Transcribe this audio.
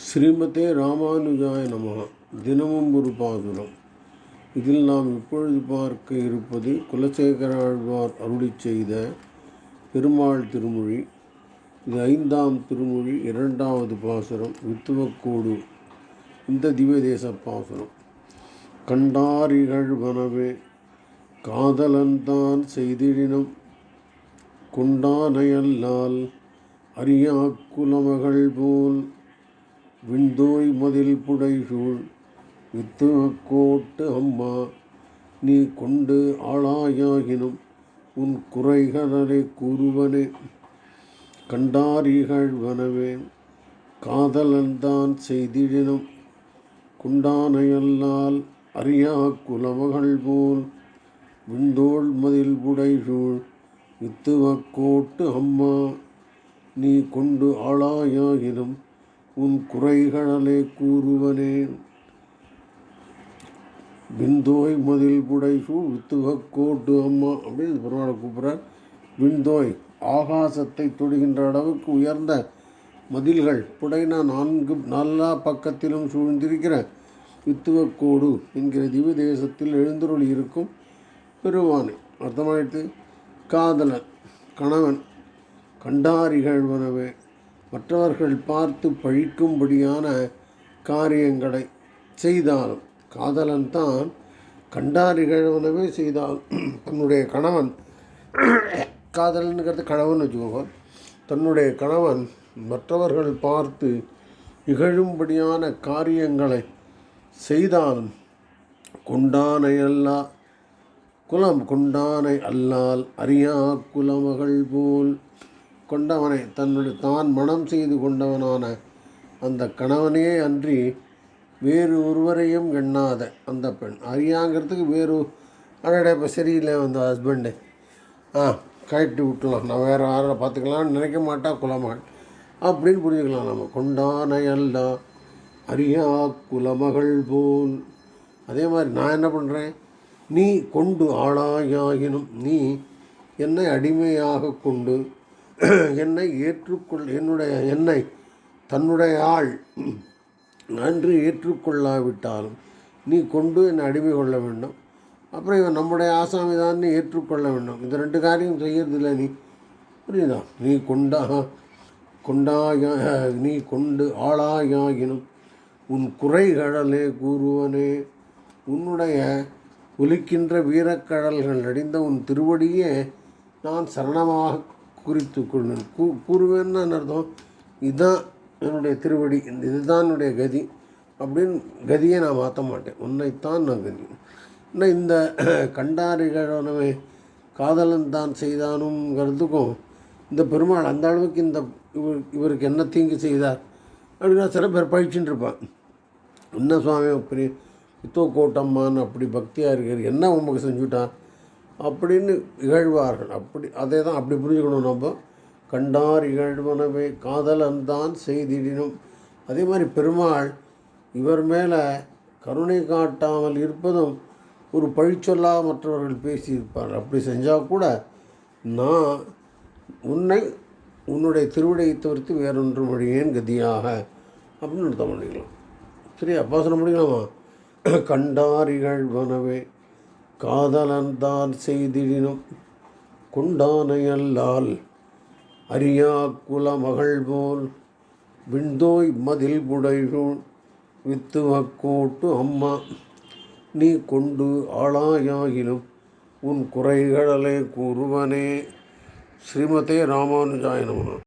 ஸ்ரீமதே ராமானுஜாய நம தினமும் ஒரு பாசுரம். இதில் நாம் இப்பொழுது பார்க்க இருப்பது குலசேகர ஆழ்வார் அருளிச் செய்த பெருமாள் திருமொழி. இது ஐந்தாம் திருமொழி இரண்டாவது பாசுரம் வித்துவக்கோடு. இந்த திவ்யதேச பாசுரம். கண்டாரிகழ்வனவே காதலன்தான் செய்திடினும் கொண்டானையல்லால் அரியா குலமகள் போல். விண்தோய் மதில் புடைசூழ் வித்து கோட்டு அம்மா நீ கொண்டு ஆளாயாகினும் உன் குறைகளை கூறுவனே. கண்டாரிகழ்வனவே காதலன்தான் செய்திடினும் குண்டானையல்லால் அறியா குலமகள் போல். விண்டோள் மதில் புடைசூழ் வித்துவக்கோட்டு அம்மா நீ கொண்டு ஆளாயாகினும் உன் குறைகளே கூறுவனே. விந்தோய் மதில் புடைசூழ் வித்துவக்கோட்டு அம்மா அப்படின்னு பெருமாளை கூப்பிட்றார். விந்தோய் ஆகாசத்தை தொடுகின்ற அளவுக்கு உயர்ந்த மதில்கள் புடைனா நான்கு நாலா பக்கத்திலும் சூழ்ந்திருக்கிற வித்துவக்கோடு என்கிற திவ்ய தேசத்தில் எழுந்தருளி இருக்கும் பெருவானை அர்த்தமாயிட்டு காதலன் கணவன் கண்டாரிகழ்வனவே மற்றவர்கள் பார்த்து பழிக்கும்படியான காரியங்களை செய்தாலும் காதலன் தான் கண்டாரிகழ்வனவே செய்தால் தன்னுடைய கணவன் காதலனுங்கிறது கணவன் வச்சுக்கோங்க. தன்னுடைய கணவன் மற்றவர்கள் பார்த்து இகழும்படியான காரியங்களை செய்தாலும் கொண்டானை அல்லா குலம் கொண்டானை அல்லால் அறியா குலமகள் போல் கொண்டவனை தன்னுடைய தான் மனம் செய்து கொண்டவனான அந்த கணவனே அன்றி வேறு ஒருவரையும் எண்ணாத அந்த பெண். அறியாங்கிறதுக்கு வேறு அடடா இப்போ சரியில்லை அந்த ஹஸ்பண்டு ஆ கழட்டி விட்டலாம் நான் வேறு யாரை பார்த்துக்கலாம்னு நினைக்க மாட்டா குலமகள் அப்படின்னு புரிஞ்சுக்கலாம் நம்ம. கொண்டானை அல்ல அறியா குலமகள் போல். அதே மாதிரி நான் என்ன பண்ணுறேன் நீ கொண்டு ஆளாயாகினும் நீ என்னை அடிமையாக கொண்டு என்னை ஏற்றுக்கொள் என்னுடைய என்னை தன்னுடைய ஆள் நன்று ஏற்றுக்கொள்ளாவிட்டாலும் நீ கொண்டு என்னை அடிமை கொள்ள வேண்டும். அப்புறம் இவன் நம்முடைய ஆசாமி தான் ஏற்றுக்கொள்ள வேண்டும். இந்த ரெண்டு காரியம் செய்யறதில்லை நீ. புரியுதா? நீ கொண்டா கொண்டாய நீ கொண்டு ஆளாயாகினும் உன் குறைகடலே கூறுவனே. உன்னுடைய ஒலிக்கின்ற வீரக்கடல்கள் அடிந்த உன் திருவடியே நான் சரணமாக குறித்து கொள்வேன் கூ கூறுவேன்னு அர்த்தம்? இதுதான் என்னுடைய திருவடி இந்த இதுதான் என்னுடைய கதி அப்படின்னு கதியை நான் மாற்ற மாட்டேன். உன்னைத்தான் நான் கதி. இன்னும் இந்த கண்டாரிகளவே காதலன் தான் செய்தானுங்கிறதுக்கும் இந்த பெருமாள் அந்த அளவுக்கு இந்த இவர் இவருக்கு என்ன தீங்கு செய்தார் அப்படின்னா சில பேர் பழிச்சுட்டு இருப்பான். என்ன சுவாமி பெரிய இத்தோ கோட்டம்மான்னு அப்படி பக்தியாக இருக்கார் என்ன உமக்கு செஞ்சுட்டான் அப்படின்னு இகழ்வார்கள். அப்படி அதே தான் அப்படி புரிஞ்சுக்கணும் நம்ம. கண்டார் இகழ்வனவே காதலன் தான் செய்திடினும். அதே மாதிரி பெருமாள் இவர் மேலே கருணை காட்டாமல் இருப்பதும் ஒரு பழிச்சொல்லா மற்றவர்கள் பேசியிருப்பார் அப்படி செஞ்சால் கூட நான் உன்னை உன்னுடைய திருவிடையை தவிர்த்து வேறொன்று மொழியேன் கதியாக. அப்படின்னு அர்த்தம் பண்ணிக்கலாம். சரி அப்பா சொல்ல முடியலாமா கண்டாரிகழ்வனவே காதலன் தான் செய்திடினும் அரியா குல மகள் போல் விண்தோய் மதில் புடைகூழ் வித்துவக்கோட்டு அம்மா நீ கொண்டு ஆளாயாகிலும் உன் குறைகளே கூறுவனே. ஸ்ரீமதே ராமானுஜாய நம.